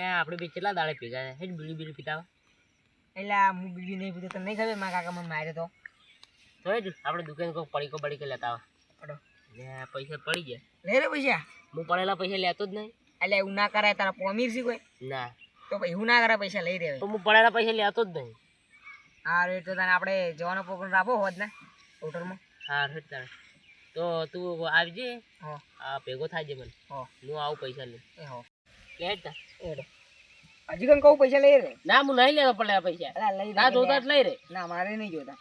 આપણે બે કેટલા દાડે ભેગા થયા? હેડ બીડી બીડી પીતા એટલે હું બીડી નહીં પીતો તને નહીં ખબર મારા કાકા મને માર્યો તો? તો જ આપણે દુકાન કોઈ પડીકો બડીકો લેતા આવે. લે, પૈસા પડી ગયા. લે રે પૈસા. હું પડેલા પૈસા લેતો જ નહીં. એટલે એવું ના કરાય તારા પોમીર છે કોઈ? ના. તો એવું ના કરાય પૈસા લઈ તો હું પડેલા પૈસા લેતો જ નહીં. હા રેટ તો તને આપણે જવાનો પ્રોગ્રામ રાખો હોત ને હોટલમાં હા હેડ તારે. તો તું આવજે. હા. આ ભેગો થાય છે મને. હો. આવું પૈસા લે એ હો. હેડ હજી કઈ કહું પૈસા લઈ રે. ના હું નહીં લેવા પડે પૈસા. લઈ ના જોતા જ લઈ રે. ના મારે નહીં જોતા.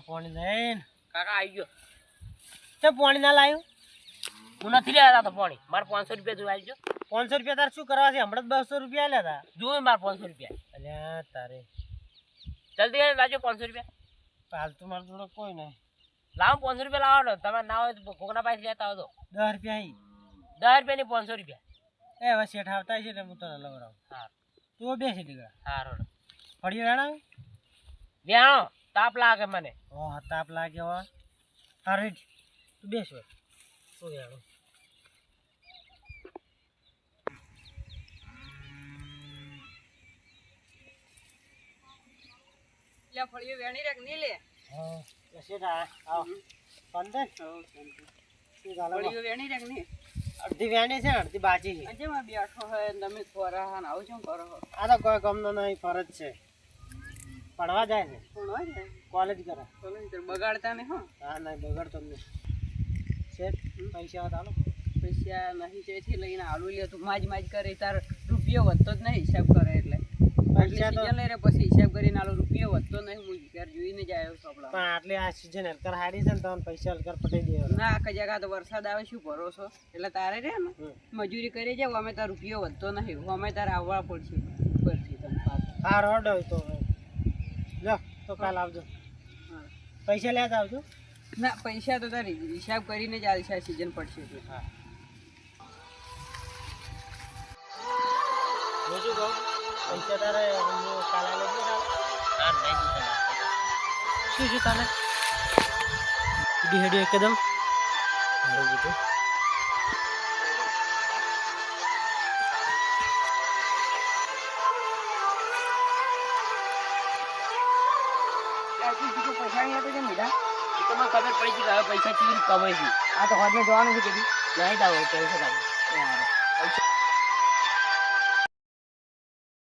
છોકરો પાણી લઈને. કાકા આવી ગયો. તે પાણી ના લાવ્યું હું નથી લેવા તો પાણી. મારે પાંચસો રૂપિયા જોવા આવજો પાંચસો રૂપિયા તારે શું કરવા છે? હમણાં બસો રૂપિયા લેતા જોયું મારે પાંચસો રૂપિયા. અલ્યા તારે. જલ્દી લાવજો પાંચસો રૂપિયા. પાલતુ મારે જોડે કોઈ નહીં. લાવો પાંચસો રૂપિયા લાવો ને. તમે ના હોય તો કોકના પાસે લેતા આવો તો દસ રૂપિયા દસ રૂપિયાની પાંચસો રૂપિયા. એ હવે શેઠ આવતા છે એટલે હું તને લવડાવું. હા. તું બેસી દીકરા હા રોડ ફળિયો વેણાવ? વ્યાણો તાપ લાગે મને. હા તાપ લાગે હો. તારે તું બેસ શું વ્યાણો એટલે ફળિયો વેણી રાખ નહીં લે. હા શેઠ આ આવ. પંદર ફળિયો વેણી રાખ નહીં અડધી વેણી છે અડધી બાજી છે. માં બેઠો તમે ખોરા હા આવું શું કરો આ તો કોઈ ગમનો નહીં ફરજ છે. ભણવા જાય ને ભણવા જાય? કોલેજ કરે. બગાડતા ને હા. હા નહીં બગડતો છે નહીં. શેઠ પૈસા ચાલો પૈસા નહીં તેથી લઈને આલુ લે તું. માજ માજ કરે તાર રૂપિયો વધતો જ નહીં હિસાબ કરે એટલે. પછી હિસાબ કરીને આલો રૂપિયો વધતો નહીં. હું ઘેર જોઈને જ આવ્યો પણ આટલે આ સિઝન હલકર હારી છે ને તમને પૈસા હલકર પટાઈ દેવાના ના આખા જગા તો વરસાદ આવે શું ભરોસો? એટલે તારે રે ને મજૂરી કરી જાવ અમે તાર રૂપિયો વધતો નહીં. અમે તારે આવવા પડશે ઉપરથી તને હા રોડ હોય તો હવે. લો તો કાલ આવજો. હા. પૈસા લેતા આવજો. ના પૈસા તો તારી હિસાબ કરીને જ આવશે આ સિઝન પડશે એટલે. હા. કહું પૈસા તારે હું કાલ આલે જ હા નહીં જીતા શું શું તને હેડી હેડી એકદમ. હારું કીધું પૈસા નહીં છે મીઠા તો મને ખબર પડી ગઈ કે હવે પૈસા કેવી રીતે કમાઈ છે? આ તો હોદને જવાનું છે કીધું નહીં? દાવો પૈસા